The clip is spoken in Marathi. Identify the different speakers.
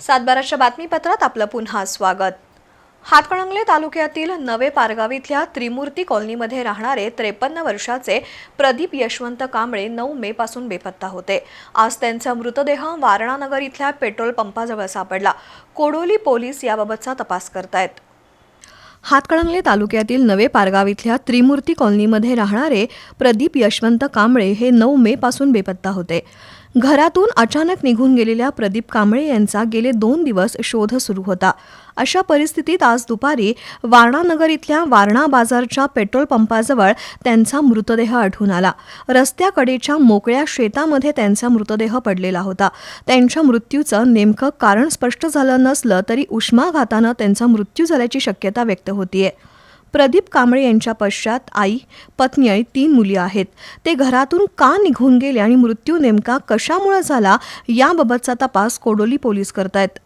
Speaker 1: सातबाराच्या बातमीपत्रात आपलं पुन्हा स्वागत. हातकणंगले तालुक्यातील नवे पारगाव इथल्या त्रिमूर्ती कॉलनीमध्ये राहणारे त्रेपन्न वर्षाचे प्रदीप यशवंत कांबळे नऊ मे पासून बेपत्ता होते. आज त्यांचा मृतदेह वारणानगर इथल्या पेट्रोल पंपाजवळ सापडला. कोडोली पोलीस याबाबतचा तपास करतायत. हातकणंगले तालुक्यातील नवे पारगाव इथल्या त्रिमूर्ती कॉलनीमध्ये राहणारे प्रदीप यशवंत कांबळे हे नऊ मे पासून बेपत्ता होते. घरातून अचानक निघून गेलेल्या प्रदीप कांबळे यांचा गेले दोन दिवस शोध सुरू होता. अशा परिस्थितीत आज दुपारी वारणानगर इथल्या वारणा बाजारच्या पेट्रोल पंपाजवळ त्यांचा मृतदेह आढळून आला. रस्त्याकडेच्या मोकळ्या शेतामध्ये त्यांचा मृतदेह पडलेला होता. त्यांच्या मृत्यूचं नेमकं कारण स्पष्ट झालं नसलं तरी उष्माघातानं त्यांचा मृत्यू झाल्याची शक्यता व्यक्त होतीये. प्रदीप कांबळे यांच्या पश्चात आई पत्नी आणि तीन मुली आहेत. ते घरातून का निघून गेले आणि मृत्यू नेमका कशामुळे झाला याबाबतचा तपास कोडोली पोलीस करतायत.